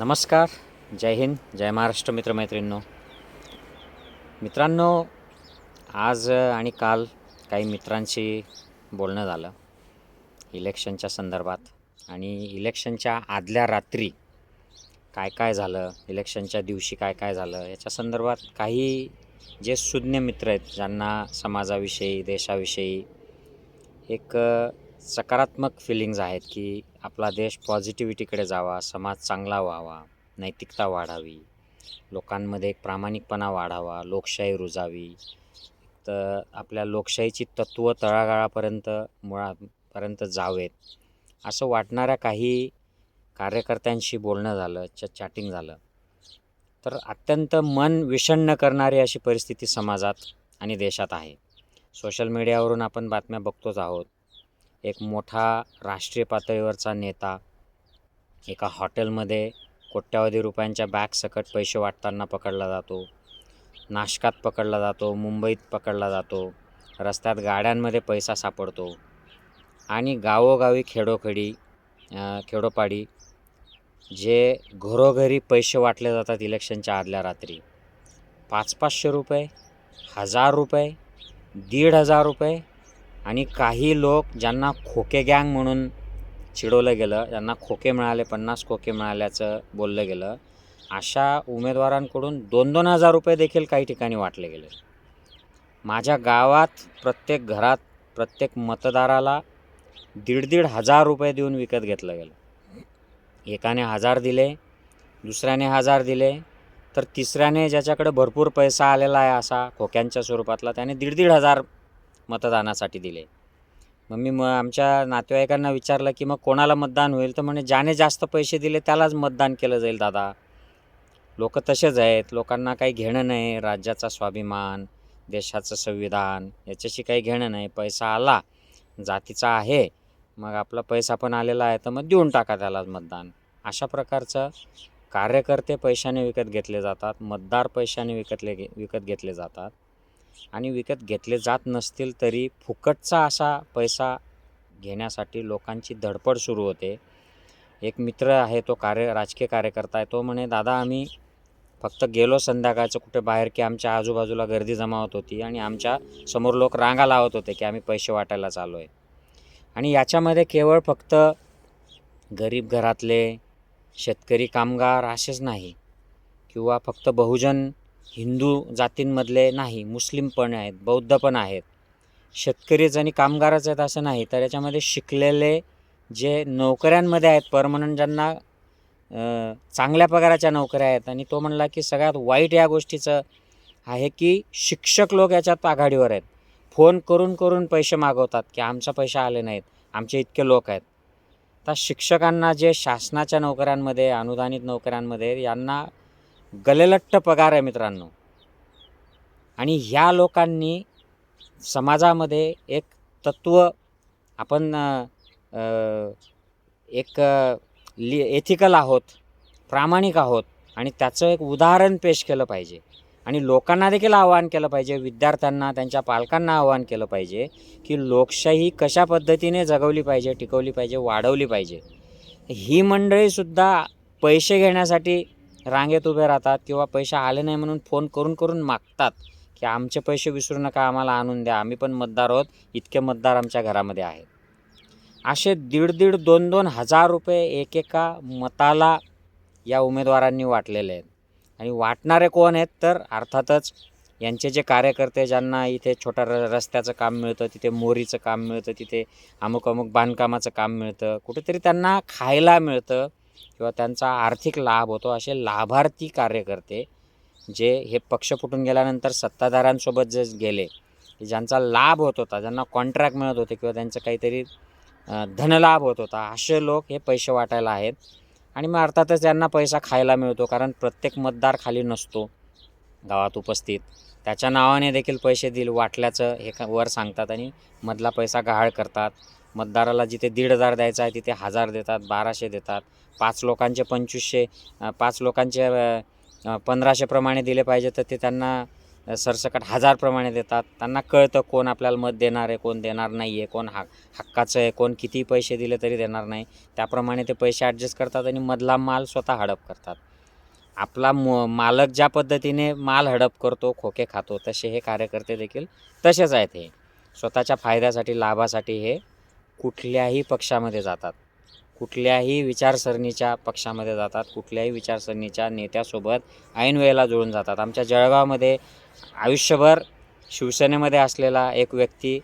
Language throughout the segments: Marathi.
नमस्कार जय हिंद जय महाराष्ट्र मित्रमैत्रिणींनो. मित्रांनो आज आणि काल काही मित्रांशी बोलणं झालं. इलेक्शनच्या संदर्भात आणि इलेक्शनच्या आदल्या रात्री काय काय झालं इलेक्शनच्या दिवशी काय काय झालं याच्या संदर्भात काही जे सुज्ञ मित्र आहेत ज्यांना समाजाविषयी देशाविषयी एक सकारात्मक फिलिंग्ज आहेत की आपला देश पॉझिटिव्हिटीकडे जावा समाज चांगला व्हावा नैतिकता वाढावी लोकांमध्ये एक प्रामाणिकपणा वाढावा लोकशाही रुजावी. तर आपल्या लोकशाहीची तत्त्व तळागाळापर्यंत मुळापर्यंत जावेत. असं वाटणाऱ्या काही कार्यकर्त्यांशी बोलणं झालं च चॅटिंग झालं. तर अत्यंत मन विषण्ण करणारी अशी परिस्थिती समाजात आणि देशात आहे. सोशल मीडियावरून आपण बातम्या बघतोच आहोत. एक मोठा राष्ट्रीय पातळीवरचा नेता. एका हॉटेलमध्ये कोट्यावधी रुपयांच्या बॅग सकट पैसे वाटताना पकडला जातो. नाशकात पकडला जातो मुंबईत पकडला जातो. रस्त्यात गाड्यांमध्ये पैसा सापडतो. आणि गावोगावी खेडोखडी खेडोपाडी जे घरोघरी पैसे वाटले जातात इलेक्शनच्या आदल्या रात्री. पाच पाचशे रुपये हजार रुपये दीड हजार रुपये आणि काही लोक ज्यांना खोके गँग म्हणून चिडवलं गेलं ज्यांना खोके मिळाले पन्नास खोके मिळाल्याचं बोललं गेलं अशा उमेदवारांकडून दोन दोन हजार रुपये देखील काही ठिकाणी वाटले गेले. माझ्या गावात प्रत्येक घरात प्रत्येक मतदाराला दीड दीड हजार रुपये देऊन विकत घेतलं गेलं. एकाने हजार दिले दुसऱ्याने हजार दिले तर तिसऱ्याने ज्याच्याकडे भरपूर पैसा आलेला आहे असा खोक्यांच्या स्वरूपातला त्याने दीड दीड हजार मतदानासाठी दिले. मग मी मग आमच्या नातेवाईकांना विचारलं की मग कोणाला मतदान होईल? तर म्हणे ज्याने जास्त पैसे दिले त्यालाच मतदान केलं जाईल दादा. लोक तसेच आहेत. लोकांना काही घेणं नाही. राज्याचा स्वाभिमान देशाचं संविधान याच्याशी काही घेणं नाही. पैसा आला जातीचा आहे मग आपला पैसा पण आलेला आहे तर मग देऊन टाका त्याला मतदान. अशा प्रकारचं कार्यकर्ते पैशाने विकत घेतले जातात. मतदार पैशाने विकतले विकत घेतले जातात. आणि विकत घेतले जात नसतील तरी फुकटचा असा पैसा घेण्यासाठी लोकांची धडपड सुरू होते. एक मित्र आहे तो कार्य राजकीय कार्यकर्ता आहे. तो म्हणे दादा आम्ही फक्त गेलो संध्याकाळचं कुठे बाहेर की आमच्या आजूबाजूला गर्दी जमा होत होती आणि आमच्यासमोर लोक रांगा लावत होते की आम्ही पैसे वाटायला चाललो आहे आणि याच्यामध्ये केवळ फक्त गरीब घरातले शेतकरी कामगार असेच नाही किंवा फक्त बहुजन हिंदू जातींमधले नाही मुस्लिम पण आहेत बौद्ध पण आहेत. शेतकरीच आणि कामगारच आहेत असं नाही तर याच्यामध्ये शिकलेले जे नोकऱ्यांमध्ये आहेत परमनंट ज्यांना चांगल्या पगाराच्या नोकऱ्या आहेत आणि तो म्हणला की सगळ्यात वाईट या गोष्टीचं आहे की शिक्षक लोक याच्यात आघाडीवर आहेत. फोन करून करून पैसे मागवतात की आमचा पैसा आले नाहीत आमचे इतके लोक आहेत. तर शिक्षकांना जे शासनाच्या नोकऱ्यांमध्ये अनुदानित नोकऱ्यांमध्ये यांना गलेलट्ट पगार आहे मित्रांनो. आणि ह्या लोकांनी समाजामध्ये एक तत्त्व आपण एक लि एथिकल आहोत प्रामाणिक आहोत आणि त्याचं एक उदाहरण पेश केलं पाहिजे. आणि लोकांना देखील आवाहन केलं पाहिजे विद्यार्थ्यांना त्यांच्या पालकांना आवाहन केलं पाहिजे की लोकशाही कशा पद्धतीने जगवली पाहिजे टिकवली पाहिजे वाढवली पाहिजे. ही मंडळीसुद्धा पैसे घेण्यासाठी रांगेत उभे राहतात किंवा पैसे आले नाही म्हणून फोन करून करून मागतात की आमचे पैसे विसरू नका आम्हाला आणून द्या. आम्ही पण मतदार आहोत. इतके मतदार आमच्या घरामध्ये आहेत. असे दीड दीड दोन दोन हजार रुपये एकेका मताला या उमेदवारांनी वाटलेले आहेत. आणि वाटणारे कोण आहेत तर अर्थातच यांचे जे कार्यकर्ते ज्यांना इथे छोट्या र रस्त्याचं काम मिळतं तिथे मोरीचं काम मिळतं तिथे अमुक अमुक बांधकामाचं काम मिळतं कुठेतरी त्यांना खायला मिळतं. किंवा त्यांचा आर्थिक लाभ होतो असे लाभार्थी कार्यकर्ते जे हे पक्ष फुटून गेल्यानंतर सत्ताधाऱ्यांसोबत जे गेले की ज्यांचा लाभ होत होता ज्यांना कॉन्ट्रॅक्ट मिळत होते किंवा त्यांचं काहीतरी धनलाभ होत होता असे लोक हे पैसे वाटायला आहेत. आणि मग अर्थातच त्यांना पैसा खायला मिळतो कारण प्रत्येक मतदार खाली नसतो गावात उपस्थित. त्याच्या नावाने देखील पैसे दिल वाटल्याचं हे वर सांगतात आणि मधला पैसा गहाळ करतात. मतदाराला जिथे दीड हजार द्यायचा आहे तिथे हजार देतात बाराशे देतात. पाच लोकांचे पंचवीसशे पाच लोकांचे पंधराशेप्रमाणे दिले पाहिजे तर ते त्यांना सरसकट हजारप्रमाणे देतात. त्यांना कळतं कोण आपल्याला मत देणार आहे कोण देणार नाही आहे कोण हा हक्काचं आहे कोण किती पैसे दिले तरी देणार नाही. त्याप्रमाणे ते पैसे ॲडजस्ट करतात आणि मधला माल स्वतः हडप करतात. आपला म मालक ज्या पद्धतीने माल हडप करतो खोके खातो तसे हे कार्यकर्ते देखील तसेच आहेत हे. स्वतःच्या फायद्यासाठी लाभासाठी हे कुठल्याही पक्षामध्ये जातात. कुठल्याही विचारसरणीच्या पक्षामध्ये जातात. कुठल्याही विचारसरणीच्या नेत्यासोबत ऐन वेळेला जुळून जातात. आमच्या जळगावमध्ये आयुष्यभर शिवसेनेमध्ये असलेला एक व्यक्ती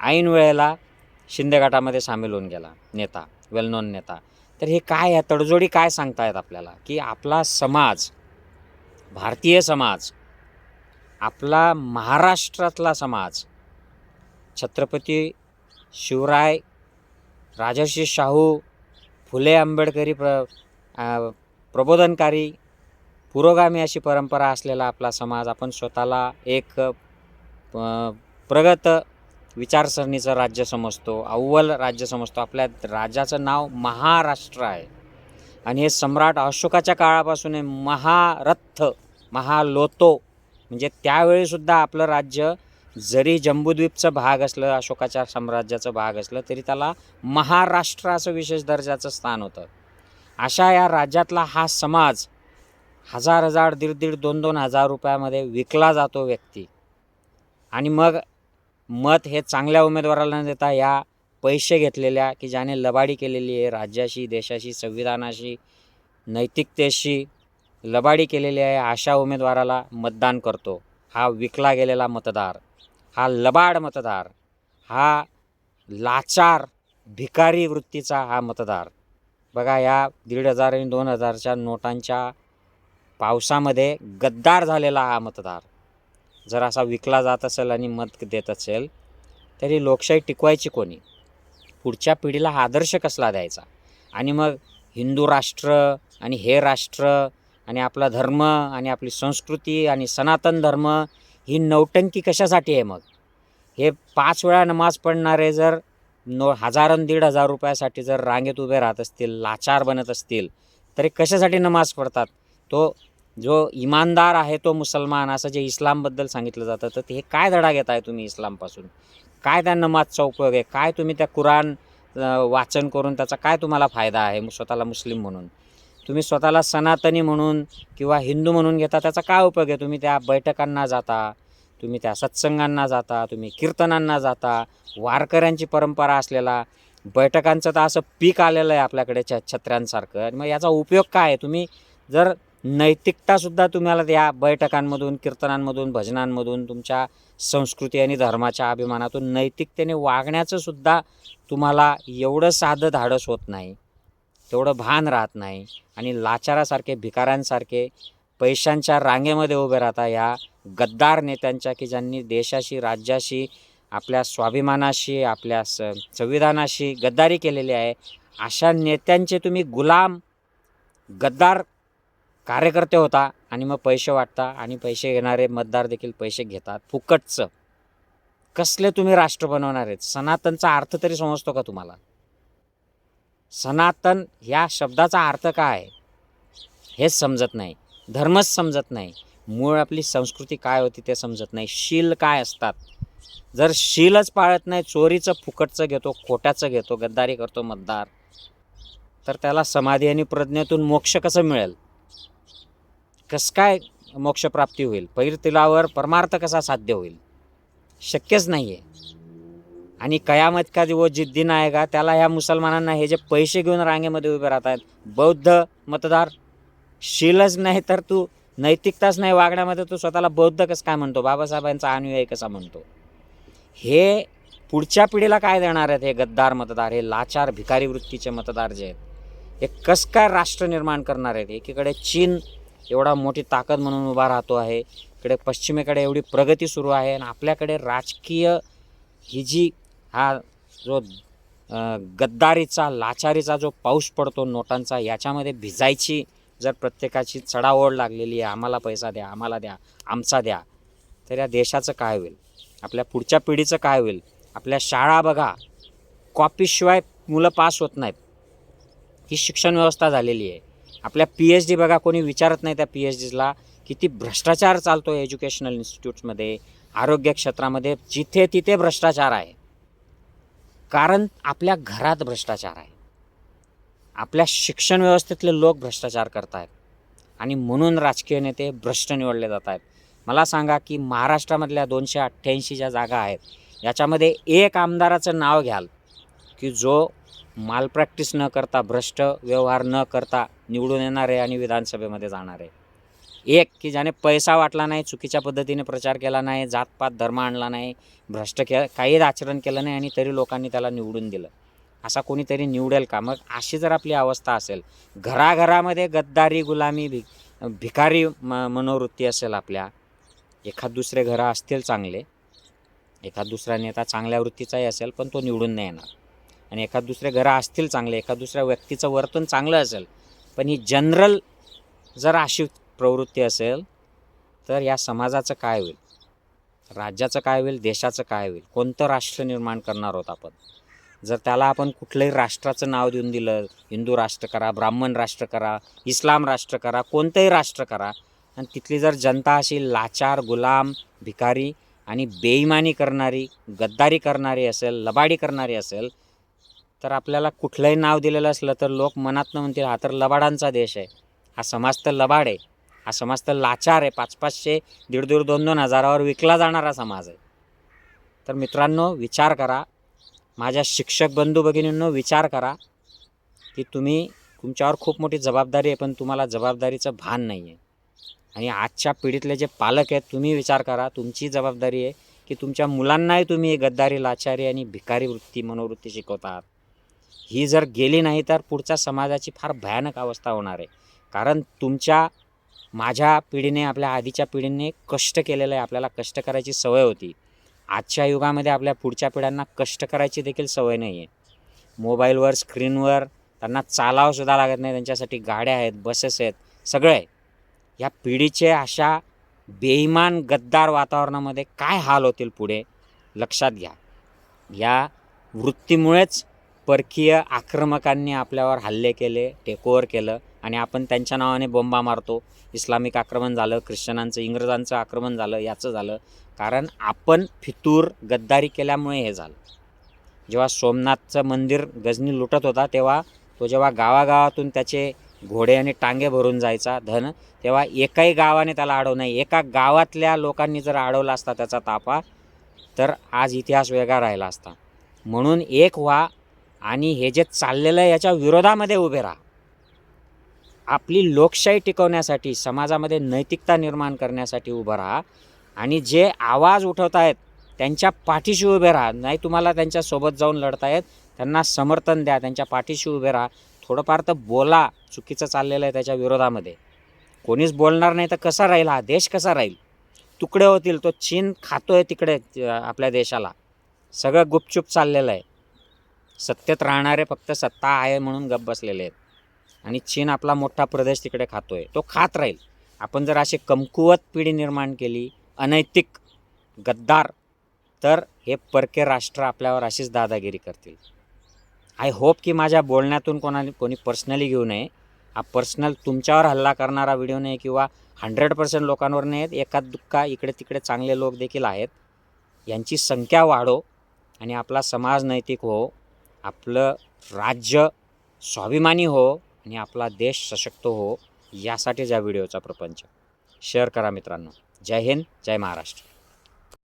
ऐन वेळेला शिंदे गटामध्ये सामील होऊन गेला नेता वेल नोन नेता. तर हे काय आहे? तडजोडी काय सांगतायत आपल्याला? की आपला समाज भारतीय समाज आपला महाराष्ट्रातला समाज छत्रपती शिवराय राजर्षी शाहू फुले आंबेडकरी प्र प्रबोधनकारी पुरोगामी अशी परंपरा असलेला आपला समाज आपण स्वतःला एक प्रगत विचारसरणीचं राज्य समजतो अव्वल राज्य समजतो. आपल्या राज्याचं नाव महाराष्ट्र आहे. आणि हे सम्राट अशोकाच्या काळापासून हे महारथ महालोतो. म्हणजे त्यावेळीसुद्धा आपलं राज्य जरी जम्बूद्वीपचं भाग असलं अशोकाच्या साम्राज्याचं भाग असलं तरी त्याला महाराष्ट्र असं विशेष दर्जाचं स्थान होतं. अशा या राज्यातला हा समाज हजार हजार दीड दीड दोन दोन हजार रुपयामध्ये विकला जातो व्यक्ती. आणि मग मत हे चांगल्या उमेदवाराला न देता या पैसे घेतलेल्या की ज्याने लबाडी केलेली आहे राज्याशी देशाशी संविधानाशी नैतिकतेशी लबाडी केलेली आहे अशा उमेदवाराला मतदान करतो. हा विकला गेलेला मतदार. हा लबाड मतदार हा लाचार भिकारी वृत्तीचा हा मतदार. बघा या दीड हजार आणि दोन हजारच्या नोटांच्या पावसामध्ये गद्दार झालेला हा मतदार. जर असा विकला जात असेल आणि मत देत असेल तरी लोकशाही टिकवायची कोणी? पुढच्या पिढीला हा आदर्श कसला द्यायचा? आणि मग हिंदू राष्ट्र आणि हे राष्ट्र आणि आपला धर्म आणि आपली संस्कृती आणि सनातन धर्म ही नौटंकी कशासाठी आहे मग? हे पाच वेळा नमाज पडणारे जर नो हजार आणि दीड हजार रुपयासाठी जर रांगेत उभे राहत असतील लाचार बनत असतील तरी कशासाठी नमाज पडतात तो जो इमानदार आहे तो मुसलमान असं जे इस्लामबद्दल सांगितलं जातं तर ते हे काय धडा घेत आहे तुम्ही इस्लामपासून? काय त्या नमाजचा उपयोग आहे? काय तुम्ही त्या कुराण वाचन करून त्याचा काय तुम्हाला फायदा आहे स्वतःला मुस्लिम म्हणून? तुम्ही स्वतःला सनातनी म्हणून किंवा हिंदू म्हणून घेता त्याचा काय उपयोग आहे? तुम्ही त्या बैठकांना जाता तुम्ही त्या सत्संगांना जाता तुम्ही कीर्तनांना जाता वारकऱ्यांची परंपरा असलेला बैठकांचं तर असं पीक आलेलं आहे आपल्याकडे छ छत्र्यांसारखं. आणि मग याचा उपयोग काय आहे? तुम्ही जर नैतिकतासुद्धा तुम्हाला या बैठकांमधून कीर्तनांमधून भजनांमधून तुमच्या संस्कृती आणि धर्माच्या अभिमानातून नैतिकतेने वागण्याचं सुद्धा तुम्हाला एवढं साधं धाडस होत नाही. तेवढं भान राहत नाही. आणि लाचारासारखे भिकाऱ्यांसारखे पैशांच्या रांगेमध्ये उभे राहता या गद्दार नेत्यांच्या की ज्यांनी देशाशी राज्याशी आपल्या स्वाभिमानाशी आपल्या स संविधानाशी गद्दारी केलेली आहे अशा नेत्यांचे तुम्ही गुलाम गद्दार कार्यकर्ते होता आणि मग पैसे वाटता आणि पैसे घेणारे मतदार देखील पैसे घेतात फुकटचं. कसले तुम्ही राष्ट्र बनवणार आहेत? सनातनचा अर्थ तरी समजतो का तुम्हाला? सनातन ह्या शब्दाचा अर्थ काय? हेच समजत नाही. धर्मच समजत नाही. मूळ आपली संस्कृती काय होती ते समजत नाही. शील काय असतात? जर शीलच पाळत नाही चोरीचं फुकटचं घेतो खोट्याचं घेतो गद्दारी करतो मतदार तर त्याला समाधी आणि प्रज्ञेतून मोक्ष कसं मिळेल? कसं काय मोक्षप्राप्ती होईल? पैर तिलावर परमार्थ कसा साध्य होईल? शक्यच नाही आहे आणि कयामत का वो जिद्दीन आहे का त्याला ह्या मुसलमानांना हे जे पैसे घेऊन रांगेमध्ये उभे राहत आहेत बौद्ध मतदार शीलच नाही तर तू नैतिकताच नाही वागण्यामध्ये तू स्वतःला बौद्ध कसं काय म्हणतो? बाबासाहेबांचा अनुयायी कसा म्हणतो? हे पुढच्या पिढीला काय देणार आहेत हे गद्दार मतदार हे लाचार भिकारी वृत्तीचे मतदार जे आहेत हे कसं काय राष्ट्र निर्माण करणार आहेत? एकीकडे चीन एवढा मोठी ताकद म्हणून उभा राहतो आहे इकडे पश्चिमेकडे एवढी प्रगती सुरू आहे आणि आपल्याकडे राजकीय ही जी हा जो गद्दारीचा लाचारीचा जो पाऊस पडतो नोटांचा याच्यामध्ये भिजायची जर प्रत्येकाची चढाओढ लागलेली आहे आम्हाला पैसा द्या आम्हाला द्या आमचा द्या तर या देशाचं काय होईल? आपल्या पुढच्या पिढीचं काय होईल? आपल्या शाळा बघा कॉपीशिवाय मुलं पास होत नाहीत. ही शिक्षण व्यवस्था झालेली आहे. आपल्या पी एच डी बघा कोणी विचारत नाही त्या पी एच डीला किती भ्रष्टाचार चालतो आहे एज्युकेशनल इन्स्टिट्यूट्समध्ये आरोग्य क्षेत्रामध्ये जिथे तिथे भ्रष्टाचार आहे. कारण आपल्या घरात भ्रष्टाचार आहे. आपल्या शिक्षण व्यवस्थेतले लोक भ्रष्टाचार करत आहेत आणि म्हणून राजकीय नेते भ्रष्ट निवडले जात आहेत मला सांगा की महाराष्ट्रामधल्या दोनशे अठ्ठ्याऐंशी ज्या जागा आहेत याच्यामध्ये एक आमदाराचं नाव घ्याल की जो माल प्रॅक्टिस न करता भ्रष्ट व्यवहार न करता निवडून येणार आहे आणि विधानसभेमध्ये जाणार. आहे एक की ज्याने पैसा वाटला नाही चुकीच्या पद्धतीने प्रचार केला नाही जातपात धर्म आणला नाही भ्रष्ट के काहीच आचरण केलं नाही आणि तरी लोकांनी त्याला निवडून दिलं. असा कोणीतरी निवडेल का? मग अशी जर आपली अवस्था असेल घराघरामध्ये गद्दारी गुलामी भि भिकारी म मनोवृत्ती असेल आपल्या एखाद दुसरे घरं असतील चांगले एखाद दुसरा नेता चांगल्या वृत्तीचाही असेल पण तो निवडून नाही येणार. आणि एखाद दुसरे घरं असतील चांगले एखाद दुसऱ्या व्यक्तीचं वर्तन चांगलं असेल पण ही जनरल जर अशी प्रवृत्ती असेल तर या समाजाचं काय होईल? राज्याचं काय होईल? देशाचं काय होईल? कोणतं राष्ट्र निर्माण करणार आहोत आपण? जर त्याला आपण कुठलंही राष्ट्राचं नाव देऊन दिलं हिंदू राष्ट्र करा ब्राह्मण राष्ट्र करा इस्लाम राष्ट्र करा कोणतंही राष्ट्र करा आणि तिथली जर जनता अशी लाचार गुलाम भिकारी आणि बेईमानी करणारी गद्दारी करणारी असेल लबाडी करणारी असेल तर आपल्याला कुठलंही नाव दिलेलं असलं तर लोक मनातनं म्हणतील हा तर लबाडांचा देश आहे. हा समाज तर लबाड आहे. हा समाज तर लाचार आहे. पाच पाचशे दीड दीड दोन दोन हजारावर विकला जाणारा समाज आहे. तर मित्रांनो विचार करा. माझ्या शिक्षक बंधू भगिनींनो विचार करा की तुम्ही तुमच्यावर खूप मोठी जबाबदारी आहे पण तुम्हाला जबाबदारीचं भान नाही आहे आणि आजच्या पिढीतले जे पालक आहेत तुम्ही विचार करा. तुमची जबाबदारी आहे की तुमच्या मुलांनाही तुम्ही गद्दारी लाचारी आणि भिकारी वृत्ती मनोवृत्ती शिकवतात. ही जर गेली नाही तर पुढच्या समाजाची फार भयानक अवस्था होणार आहे. कारण तुमच्या माझ्या पिढीने आपल्या आधीच्या पिढीने कष्ट केलेलं आहे. आपल्याला कष्ट करायची सवय होती. आजच्या युगामध्ये आपल्या पुढच्या पिढ्यांना कष्ट करायची देखील सवय नाही आहे मोबाईलवर स्क्रीनवर त्यांना चालावंसुद्धा लागत नाही. त्यांच्यासाठी गाड्या आहेत बसेस आहेत सगळं आहे. या पिढीचे अशा बेईमान गद्दार वातावरणामध्ये काय हाल होतील पुढे? लक्षात घ्या. या वृत्तीमुळेच परकीय आक्रमकांनी आपल्यावर हल्ले केले टेकओव्हर केलं आणि आपण त्यांच्या नावाने बोंबा मारतो. इस्लामिक आक्रमण झालं ख्रिश्चनांचं इंग्रजांचं आक्रमण झालं याचं झालं. कारण आपण फितूर गद्दारी केल्यामुळे हे झालं. जेव्हा सोमनाथचं मंदिर गजनी लुटत होता तेव्हा तो जेव्हा गावागावातून त्याचे घोडे आणि टांगे भरून जायचा धन तेव्हा एकाही गावाने त्याला अडवणं नाही. एका गावातल्या लोकांनी जर अडवला असता त्याचा तापा तर आज इतिहास वेगळा राहिला असता. म्हणून एक व्हा आणि हे जे चाललेलं आहे याच्या विरोधामध्ये उभे राहा. आपली लोकशाही टिकवण्यासाठी समाजामध्ये नैतिकता निर्माण करण्यासाठी उभं राहा आणि जे आवाज उठवत आहेत त्यांच्या पाठीशी उभे राहा. नाही तुम्हाला त्यांच्यासोबत जाऊन लढता येत त्यांना समर्थन द्या त्यांच्या पाठीशी उभे राहा. थोडंफार तर बोला चुकीचं चाललेलं आहे त्याच्या विरोधामध्ये. कोणीच बोलणार नाही तर कसा राहील हा देश? कसा राहील? तुकडे होतील तो चीन खातोय तिकडे आपल्या देशाला. सगळं गुपचूप चाललेलं आहे. सत्तेत राहणारे फक्त सत्ता आहे म्हणून गप बसलेले आहेत. आणि चीन आपला मोठा प्रदेश तिकडे खातोय. तो खात राहील. आपण जर अशी कमकुवत पिढी निर्माण केली अनैतिक गद्दार तर हे परके राष्ट्र आपल्यावर अशीच दादागिरी करतील. आय होप की माझ्या बोलण्यातून कोणा कोणी पर्सनली घेऊ नये. हा पर्सनल तुमच्यावर हल्ला करणारा व्हिडिओ नाही किंवा हंड्रेड पर्सेंट लोकांवर नाही आहेत एकाद दुक्का इकडे तिकडे चांगले लोक देखील आहेत. यांची संख्या वाढो आणि आपला समाज नैतिक हो. आपलं राज्य स्वाभिमानी हो आणि आपला देश सशक्त हो यासाठीच या व्हिडिओचा प्रपंच. शेअर करा मित्रांनो. जय हिंद जय महाराष्ट्र.